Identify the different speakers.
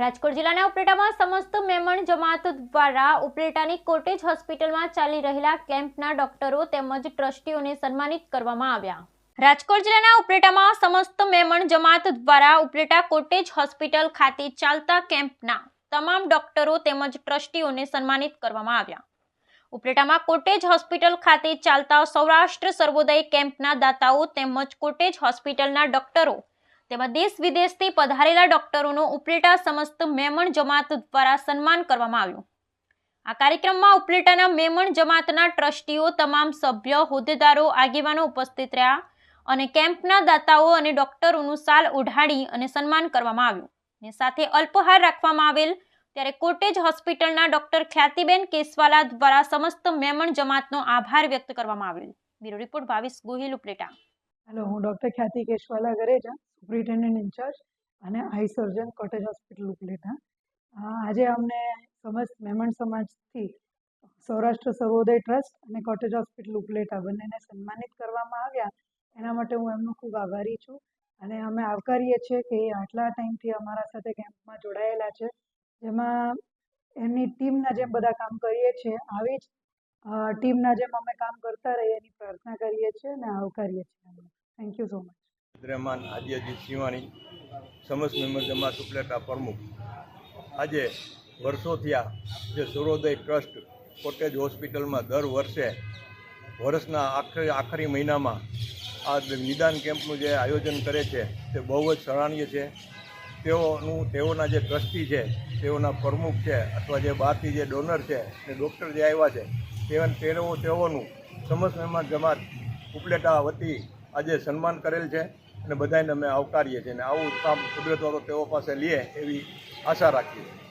Speaker 1: રાજકોટ જિલ્લાના ઉપલેટામાં સમસ્ત મેમણ જમાત દ્વારા ઉપલેટાની કોટેજ હોસ્પિટલમાં ચાલી રહેલા કેમ્પના ડોક્ટરો તેમજ ટ્રસ્ટીઓને સન્માનિત કરવામાં આવ્યા. રાજકોટ જિલ્લાના ઉપલેટામાં સમસ્ત મેમણ જમાત દ્વારા ઉપલેટા કોટેજ હોસ્પિટલ ખાતે ચાલતા કેમ્પના તમામ ડોક્ટરો તેમજ ટ્રસ્ટીઓને સન્માનિત કરવામાં આવ્યા. ઉપલેટામાં કોટેજ હોસ્પિટલ ખાતે ચાલતા સૌરાષ્ટ્ર સર્વોદય કેમ્પના દાતાઓ તેમજ કોટેજ હોસ્પિટલના ડોક્ટરો તેમજ દેશ વિદેશથી પધારેલા ડોક્ટરોનો ઉપલેટા સમસ્ત મેમણ જમાત દ્વારા સન્માન કરવામાં આવ્યું. આ કાર્યક્રમમાં ઉપલેટાના મેમણ જમાતના ટ્રસ્ટીઓ, તમામ સભ્ય, હોદ્દેદારો, આગેવાનો ઉપસ્થિત રહ્યા અને કેમ્પના દાતાઓ અને ડોક્ટરોનું સાલ ઓઢાડી અને સન્માન કરવામાં આવ્યું. અને સાથે અલ્પહાર રાખવામાં આવેલ ત્યારે કોટેજ હોસ્પિટલના ડોક્ટર ખ્યાતિબેન કેસવાલા દ્વારા સમસ્ત મેમણ જમાતનો આભાર વ્યક્ત કરવામાં આવેલ. Bureau report Bhavish Gohil Upleta.
Speaker 2: Hello હું doctor Khyati Keshwala Gareja superintendent incharge અને eye surgeon cottage hospital Upleta. આજે અમને સમસ્ત મેમણ સમાજથી સૌરાષ્ટ્ર સર્વોદય ટ્રસ્ટ અને કોટેજ હોસ્પિટલ ઉપલેટા બંનેને સન્માનિત કરવામાં આવ્યા. એના માટે હું એમનો ખૂબ આભારી છું અને અમે આવકારીએ છીએ કે એ આટલા ટાઈમથી અમારા સાથે કેમ્પમાં જોડાયેલા છે. જેમાં એમની ટીમના જેમ બધા કામ કરીએ છીએ, આવી જ ટીમના જેમ અમે કામ કરતા રહીએ એની પ્રાર્થના કરીએ છીએ અને આવકારીએ છીએ. Thank you so much
Speaker 3: Rahman Adiyajit Sinwani સમસ્ત મેમ્બર જમાત ઉપલેટા પ્રમુખ. આજે વર્ષો થયા જે સૂર્યોદય ટ્રસ્ટ કોટેજ હોસ્પિટલમાં દર વર્ષે વર્ષના આખરી આખરી મહિનામાં આ નિદાન કેમ્પનું જે આયોજન કરે છે, તે બહુ જ સરાહનીય છે. તેઓનું, તેઓના જે ટ્રસ્ટી છે, તેઓના પ્રમુખ છે, અથવા જે બહારથી જે ડોનર છે ને ડૉક્ટર જે આવ્યા છે તેઓ, તેઓનું સમસ્ત મહેમાન જમાત ઉપલેટા વતી આજે સન્માન કરેલ છે અને બધાને અમે આવકારીએ છીએ અને આવું કામ કુદરત વાળો તેઓ પાસે લે એવી આશા રાખીએ છીએ.